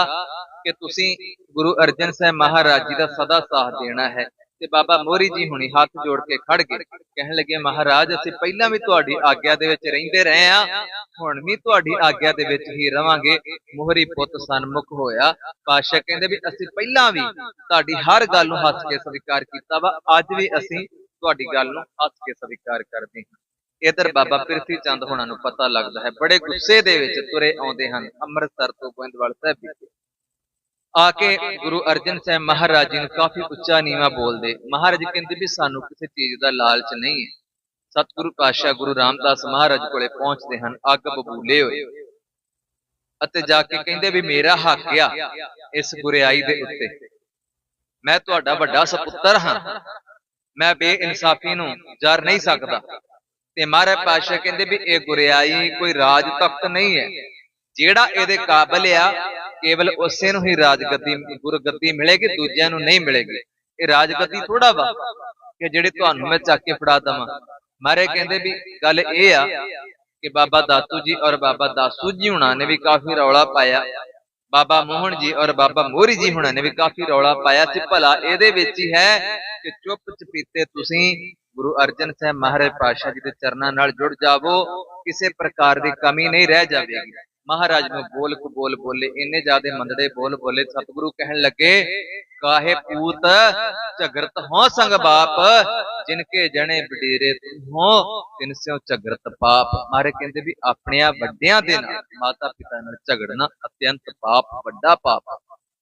ਕਿ ਤੁਸੀਂ ਗੁਰੂ ਅਰਜਨ ਸਾਹਿਬ ਮਹਾਰਾਜ ਜੀ ਦਾ ਸਦਾ ਸਾਥ ਦੇਣਾ ਹੈ। ਤੇ ਬਾਬਾ ਮੋਰੀ ਜੀ ਹੁਣੀ ਹੱਥ ਜੋੜ ਕੇ ਖੜ ਗਏ। ਕਹਿਣ ਲੱਗੇ, ਮਹਾਰਾਜ, ਅਸੀਂ ਪਹਿਲਾਂ ਵੀ ਤੁਹਾਡੀ ਆਗਿਆ ਦੇ ਵਿੱਚ ਰਹਿੰਦੇ ਰਹੇ ਆ ਹੁਣ ਵੀ ਤੁਹਾਡੀ ਆਗਿਆ ਦੇ ਵਿੱਚ ਹੀ ਰਵਾਂਗੇ। ਮੋਹਰੀ ਪੁੱਤ ਸਨਮੁਖ ਹੋਇਆ। ਪਾਤਸ਼ਾਹ ਕਹਿੰਦੇ ਵੀ, ਅਸੀਂ ਪਹਿਲਾਂ ਵੀ ਤੁਹਾਡੀ ਹਰ ਗੱਲ ਨੂੰ ਹੱਸ ਕੇ ਸਵੀਕਾਰ ਕੀਤਾ ਵਾ। ਅੱਜ ਵੀ ਅਸੀਂ ਤੁਹਾਡੀ ਗੱਲ ਨੂੰ ਹੱਸ ਕੇ ਸਵੀਕਾਰ ਕਰਦੇ ਹਾਂ। ਇਧਰ ਬਾਬਾ ਪ੍ਰਿਥੀ ਚੰਦ ਹੋਣਾ ਨੂੰ ਪਤਾ ਲੱਗਦਾ ਹੈ, ਬੜੇ ਗੁੱਸੇ ਦੇ ਵਿੱਚ ਤੁਰੇ ਆਉਂਦੇ ਹਨ। ਅੰਮ੍ਰਿਤਸਰ ਤੋਂ ਗੋਇੰਦਵਾਲ ਸਾਹਿਬ ਵਿਖੇ ਆ ਕੇ ਗੁਰੂ ਅਰਜਨ ਸਾਹਿਬ ਮਹਾਰਾਜ ਜੀ ਨੂੰ ਕਾਫੀ ਉੱਚਾ ਨੀਵਾ ਬੋਲਦੇ। ਮਹਾਰਾਜ ਕਹਿੰਦੇ ਵੀ ਸਾਨੂੰ ਕਿਸੇ ਚੀਜ਼ ਦਾ ਲਾਲਚ ਨਹੀਂ ਹੈ। ਸਤਿਗੁਰੂ ਪਾਤਸ਼ਾਹ ਗੁਰੂ ਰਾਮਦਾਸ ਮਹਾਰਾਜ ਕੋਲੇ ਪਹੁੰਚਦੇ ਹਨ, ਅੱਗ ਬਬੂਲੇ ਹੋਏ। ਅਤੇ ਜਾ ਕੇ ਕਹਿੰਦੇ ਵੀ ਮੇਰਾ ਹੱਕ ਆ ਇਸ ਗੁਰਿਆਈ ਦੇ ਉੱਤੇ। ਮੈਂ ਤੁਹਾਡਾ ਵੱਡਾ ਸਪੁੱਤਰ ਹਾਂ। ਮੈਂ ਬੇਇਨਸਾਫੀ ਨੂੰ ਜਰ ਨਹੀਂ ਸਕਦਾ। ਤੇ ਮਹਾਰਾਜ ਪਾਤਸ਼ਾਹ ਕਹਿੰਦੇ ਵੀ ਇਹ ਗੁਰਿਆਈ ਕੋਈ ਰਾਜ ਤਖਤ ਨਹੀਂ ਹੈ। ਜਿਹੜਾ ਇਹਦੇ ਕਾਬਲ ਆ, ਕੇਵਲ ਉਸੇ ਨੂੰ ਹੀ ਰਾਜਗੱਦੀ, ਗੁਰਗੱਦੀ ਮਿਲੇਗੀ, ਦੂਜਿਆਂ ਨੂੰ ਨਹੀਂ ਮਿਲੇਗੀ। ਇਹ ਰਾਜਗੱਦੀ ਥੋੜਾ ਵਾ ਕਿ ਜਿਹੜੇ ਤੁਹਾਨੂੰ ਮੈਂ ਚੱਕ ਕੇ ਫੜਾ ਦਵਾਂ। ਮਾਰੇ ਕਹਿੰਦੇ ਵੀ ਗੱਲ ਇਹ ਆ ਕਿ ਬਾਬਾ ਦਾਤੂ ਜੀ ਔਰ ਬਾਬਾ ਦਾਸੂ ਜੀ ਹੁਣਾਂ ਨੇ ਵੀ ਕਾਫੀ ਰੌਲਾ ਪਾਇਆ। ਬਾਬਾ ਮੋਹਨ ਜੀ ਔਰ ਬਾਬਾ ਮੋਹਰੀ ਜੀ ਹੁਣਾਂ ਨੇ ਵੀ ਕਾਫੀ ਰੌਲਾ ਪਾਇਆ ਸੀ। ਭਲਾ ਇਹਦੇ ਵਿੱਚ ਹੀ ਹੈ ਕਿ ਚੁੱਪ ਚਪੀਤੇ ਤੁਸੀਂ ਗੁਰੂ ਅਰਜਨ ਸਾਹਿਬ ਮਹਾਰਾਜ ਪਾਤਸ਼ਾਹ ਜੀ ਦੇ ਚਰਨਾਂ ਨਾਲ ਜੁੜ ਜਾਵੋ, ਕਿਸੇ ਪ੍ਰਕਾਰ ਦੀ ਕਮੀ ਨਹੀਂ ਰਹਿ ਜਾਵੇਗੀ। ਮਹਾਰਾਜ ਨੂੰ ਬੋਲ ਕੋ ਬੋਲ ਬੋਲੇ, ਇੰਨੇ ਜਿਆਦੇ ਮੰਦੜੇ ਬੋਲ ਬੋਲੇ, ਸਤਿਗੁਰੂ ਕਹਿਣ ਲੱਗੇ, ਕਾਹੇ ਪੂਤ ਝਗਰਤ ਹੋ ਸੰਗ ਬਾਪ, ਜਿਨਕੇ ਜਣੇ ਬਡੇਰੇ ਹੋ, ਤਿਨ ਸਿਓ ਝਗਰਤ ਪਾਪ। ਮਾਰੇ ਕਹਿੰਦੇ ਵੀ ਆਪਣਿਆਂ ਵੱਡਿਆਂ ਦੇ ਨਾਲ, ਮਾਤਾ ਪਿਤਾ ਨਾਲ ਝਗੜਨਾ ਅਤਿਅੰਤ ਪਾਪ, ਵੱਡਾ ਪਾਪ।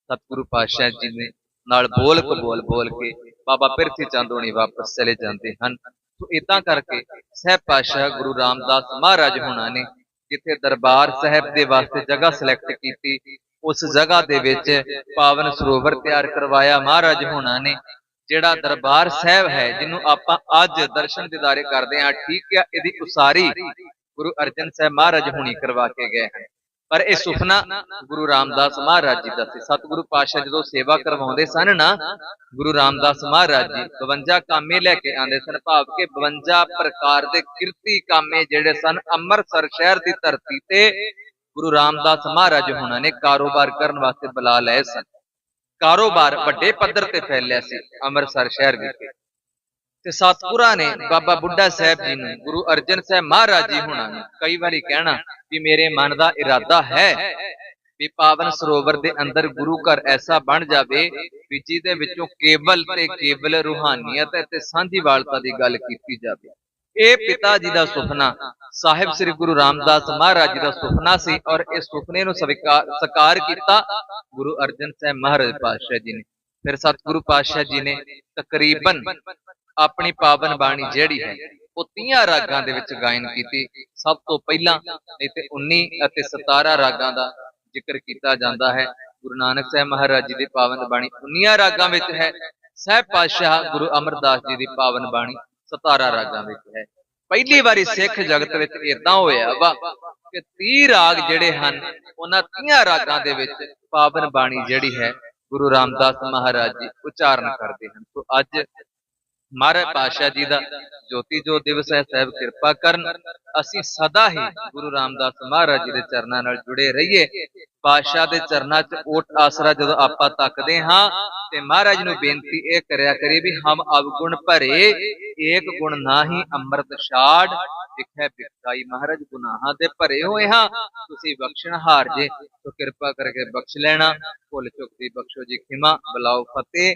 ਸਤਿਗੁਰੂ ਪਾਤਸ਼ਾਹ ਜੀ ਨੇ ਨਾਲ ਬੋਲ ਕੋ ਬੋਲ ਬੋਲ ਕੇ ਬਾਬਾ ਪਿਰਥੀ ਚੰਦੋਣੀ ਵਾਪਸ ਚਲੇ ਜਾਂਦੇ ਹਨ। ਸੋ ਇਦਾਂ ਕਰਕੇ ਸਹਿਬ ਪਾਤਸ਼ਾਹ ਗੁਰੂ ਰਾਮਦਾਸ ਮਹਾਰਾਜ ਹੁਣਾਂ ਨੇ ਜਿੱਥੇ ਦਰਬਾਰ ਸਾਹਿਬ ਦੇ ਵਾਸਤੇ ਜਗ੍ਹਾ ਸਿਲੈਕਟ ਕੀਤੀ ਉਸ ਜਗ੍ਹਾ ਦੇ ਵਿੱਚ ਪਾਵਨ ਸਰੋਵਰ ਤਿਆਰ ਕਰਵਾਇਆ ਮਹਾਰਾਜ ਹੁਣਾਂ ਨੇ ਜਿਹੜਾ ਦਰਬਾਰ ਸਾਹਿਬ ਹੈ ਜਿਹਨੂੰ ਆਪਾਂ ਅੱਜ ਦਰਸ਼ਨ ਦਿਦਾਰੇ ਕਰਦੇ ਹਾਂ ਠੀਕ ਹੈ ਇਹਦੀ ਉਸਾਰੀ ਗੁਰੂ ਅਰਜਨ ਸਾਹਿਬ ਮਹਾਰਾਜ ਹੁਣੀ ਕਰਵਾ ਕੇ ਗਏ ਹਨ ਪਰ ਇਹ ਸੁਪਨਾ ਗੁਰੂ ਰਾਮਦਾਸ ਮਹਾਰਾਜ ਜੀ ਦਾ ਸੀ। ਸਤਿਗੁਰੂ ਪਾਤਸ਼ਾਹ ਜਦੋਂ ਸੇਵਾ ਕਰਵਾਉਂਦੇ ਸਨ ਨਾ, ਗੁਰੂ ਰਾਮਦਾਸ ਮਹਾਰਾਜ ਜੀ 52 ਕਾਮੇ ਲੈ ਕੇ ਆਉਂਦੇ ਸਨ, ਭਾਵ ਕਿ 52 ਪ੍ਰਕਾਰ ਦੇ ਕਿਰਤੀ ਕਾਮੇ ਜਿਹੜੇ ਸਨ, ਅੰਮ੍ਰਿਤਸਰ ਸ਼ਹਿਰ ਦੀ ਧਰਤੀ ਤੇ ਗੁਰੂ ਰਾਮਦਾਸ ਮਹਾਰਾਜ ਹੁਣਾਂ ਨੇ ਕਾਰੋਬਾਰ ਕਰਨ ਵਾਸਤੇ ਬੁਲਾ ਲਏ ਸਨ। ਕਾਰੋਬਾਰ ਵੱਡੇ ਪੱਧਰ ਤੇ ਫੈਲਿਆ ਸੀ ਅੰਮ੍ਰਿਤਸਰ ਸ਼ਹਿਰ ਵਿੱਚ। ਤੇ ਸਤਪੁਰਾ ਨੇ, ਬਾਬਾ ਬੁੱਢਾ ਸਾਹਿਬ ਜੀ ਨੂੰ, ਗੁਰੂ ਅਰਜਨ ਸਾਹਿਬ ਮਹਾਰਾਜ ਜੀ ਹੁਣਾਂ ਨੂੰ, ਕਈ ਵਾਰੀ ਕਹਿਣਾ ਵੀ ਮੇਰੇ ਮਨ ਦਾ ਇਰਾਦਾ ਹੈ ਵੀ ਪਾਵਨ ਸਰੋਵਰ ਦੇ ਅੰਦਰ ਗੁਰੂ ਘਰ ਐਸਾ ਬਣ ਜਾਵੇ ਵੀ ਜਿਹਦੇ ਵਿੱਚੋਂ ਕੇਵਲ ਤੇ ਕੇਵਲ ਰੂਹਾਨੀਅਤ ਅਤੇ ਸਾਂਝੀਵਾਲਤਾ ਦੀ ਗੱਲ ਕੀਤੀ ਜਾਵੇ। ਇਹ ਪਿਤਾ ਜੀ ਦਾ ਸੁਪਨਾ, ਸਾਹਿਬ ਸ੍ਰੀ ਗੁਰੂ ਰਾਮਦਾਸ ਮਹਾਰਾਜ ਜੀ ਦਾ ਸੁਪਨਾ ਸੀ ਔਰ ਇਸ ਸੁਪਨੇ ਨੂੰ ਸਵੀਕਾਰ ਸਾਕਾਰ ਕੀਤਾ ਗੁਰੂ ਅਰਜਨ ਸਾਹਿਬ ਮਹਾਰਾਜ ਪਾਤਸ਼ਾਹ ਜੀ ਨੇ। ਫਿਰ ਸਤਿਗੁਰੂ ਪਾਤਸ਼ਾਹ ਜੀ ਨੇ ਤਕਰੀਬਨ ਆਪਣੀ ਪਾਵਨ ਬਾਣੀ ਜਿਹੜੀ ਹੈ ਉਹ 30 ਰਾਗਾਂ ਦੇ ਵਿੱਚ ਗਾਇਨ ਕੀਤੀ। ਸਭ ਤੋਂ ਪਹਿਲਾਂ ਤੇ 19 ਅਤੇ 17 ਰਾਗਾਂ ਦਾ ਜ਼ਿਕਰ ਕੀਤਾ ਜਾਂਦਾ ਹੈ। ਗੁਰੂ ਨਾਨਕ ਸਾਹਿਬ ਮਹਾਰਾਜ ਜੀ ਦੀ ਪਾਵਨ ਬਾਣੀ। 19 ਰਾਗਾਂ ਵਿੱਚ ਹੈ ਸਹਿਬ ਪਾਤਸ਼ਾਹ ਗੁਰੂ ਅਮਰਦਾਸ ਜੀ ਦੀ ਪਾਵਨ ਬਾਣੀ 17 ਰਾਗਾਂ ਵਿੱਚ ਹੈ। ਪਹਿਲੀ ਵਾਰੀ ਸਿੱਖ ਜਗਤ ਵਿੱਚ ਇਦਾਂ ਹੋਇਆ ਵਾ ਕਿ 30 ਰਾਗ ਜਿਹੜੇ ਹਨ ਉਹਨਾਂ 30 ਰਾਗਾਂ ਦੇ ਵਿੱਚ ਪਾਵਨ ਬਾਣੀ ਜਿਹੜੀ ਹੈ ਗੁਰੂ ਰਾਮਦਾਸ ਮਹਾਰਾਜ ਜੀ ਉਚਾਰਨ ਕਰਦੇ ਹਨ। ਸੋ ਅੱਜ ਮਹਾਰਾਜ ਪਾਤਸ਼ਾਹ ਜੀ ਦਾ ਜੋਤੀ ਜੋਤ ਦਿਵਸ ਹੈ ਸਾਹਿਬ ਕਿਰਪਾ ਕਰਨ। ਅਸੀਂ ਸਦਾ ਹੀ ਗੁਰੂ ਰਾਮਦਾਸ ਮਹਾਰਾਜ ਜੀ ਦੇ ਚਰਨਾਂ ਨਾਲ ਜੁੜੇ ਰਹੀਏ। ਪਾਤਸ਼ਾਹ ਦੇ ਚਰਨਾਂ 'ਚ ਓਟ ਆਸਰਾ ਜਦੋਂ ਆਪਾਂ ਤੱਕਦੇ ਹਾਂ ਤੇ ਮਹਾਰਾਜ ਨੂੰ ਬੇਨਤੀ ਇਹ ਕਰਿਆ ਕਰੀ ਵੀ ਹਮ ਅਵਗੁਣ ਭਰੇ ਏਕ ਗੁਣ ਨਾਹੀ ਅੰਮ੍ਰਿਤ ਛਾੜ। ਵਿਖੇ ਬਿਖਾਈ ਮਹਾਰਾਜ ਗੁਨਾਹਾਂ ਦੇ ਭਰੇ ਹੋਏ ਹਾਂ। ਤੁਸੀਂ ਬਖਸ਼ਣ ਹਾਰ ਜੇ ਤੋ ਕਿਰਪਾ ਕਰਕੇ ਬਖਸ਼ ਲੈਣਾ। ਭੁੱਲ ਚੁੱਕ ਦੀ ਬਖਸ਼ੋ ਜੀ ਖਿਮਾ ਬਲਾਓ ਫਤਿਹ।